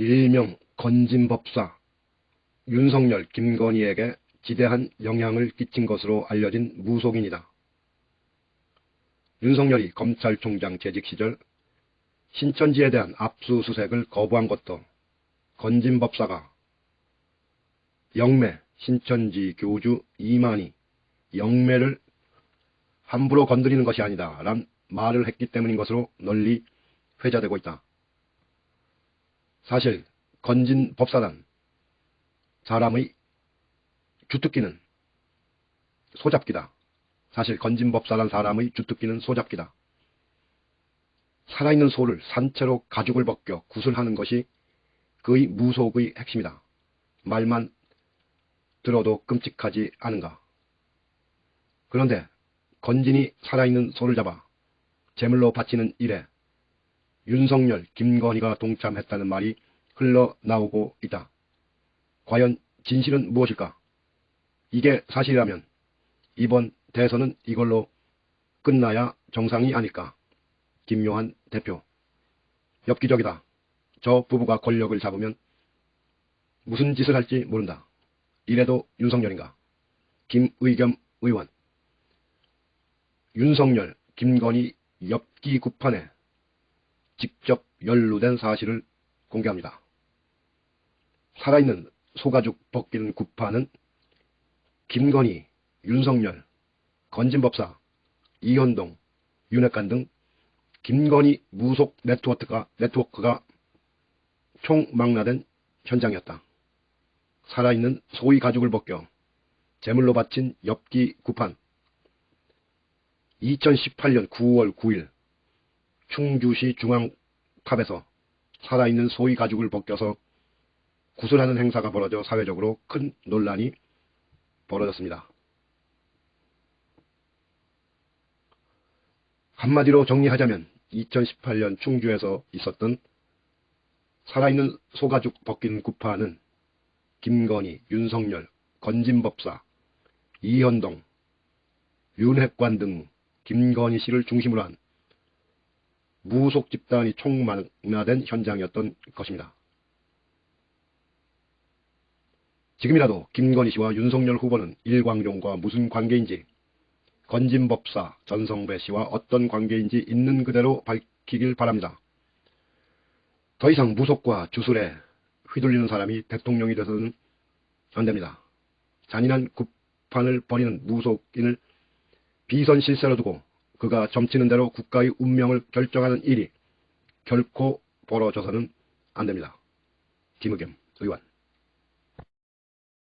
일명 건진법사 윤석열, 김건희에게 지대한 영향을 끼친 것으로 알려진 무속인이다. 윤석열이 검찰총장 재직 시절 신천지에 대한 압수수색을 거부한 것도 건진법사가 영매, 신천지 교주 이만희, 영매를 함부로 건드리는 것이 아니다. 란 말을 했기 때문인 것으로 널리 회자되고 있다. 사실 건진 법사란 사람의 주특기는 소잡기다. 사실 건진 법사란 사람의 주특기는 소잡기다. 살아있는 소를 산채로 가죽을 벗겨 구슬하는 것이 그의 무속의 핵심이다. 말만 들어도 끔찍하지 않은가. 그런데 건진이 살아있는 소를 잡아 제물로 바치는 일에 윤석열, 김건희가 동참했다는 말이 흘러나오고 있다. 과연 진실은 무엇일까? 이게 사실이라면 이번 대선은 이걸로 끝나야 정상이 아닐까. 김요한 대표. 엽기적이다. 저 부부가 권력을 잡으면 무슨 짓을 할지 모른다. 이래도 윤석열인가? 김의겸 의원. 윤석열, 김건희 엽기 구판에 직접 연루된 사실을 공개합니다. 살아있는 소가죽 벗기는 구판은 김건희, 윤석열, 건진법사, 이현동, 윤핵관 등 김건희 무속 네트워크가, 네트워크가 총망라된 현장이었다. 살아있는 소의 가죽을 벗겨 제물로 바친 엽기 구판 2018년 9월 9일 충주시 중앙탑에서 살아있는 소의 가죽을 벗겨서 구슬하는 행사가 벌어져 사회적으로 큰 논란이 벌어졌습니다. 한마디로 정리하자면 2018년 충주에서 있었던 살아있는 소가죽 벗기는 구파는 김건희, 윤석열, 건진법사, 이현동, 윤핵관 등 김건희 씨를 중심으로 한 무속 집단이 총망라된 현장이었던 것입니다. 지금이라도 김건희 씨와 윤석열 후보는 일광용과 무슨 관계인지 건진법사 전성배 씨와 어떤 관계인지 있는 그대로 밝히길 바랍니다. 더 이상 무속과 주술에 휘둘리는 사람이 대통령이 돼서는 안됩니다. 잔인한 굽판을 벌이는 무속인을 비선 실세로 두고 그가 점치는 대로 국가의 운명을 결정하는 일이 결코 벌어져서는 안 됩니다. 김의겸 의원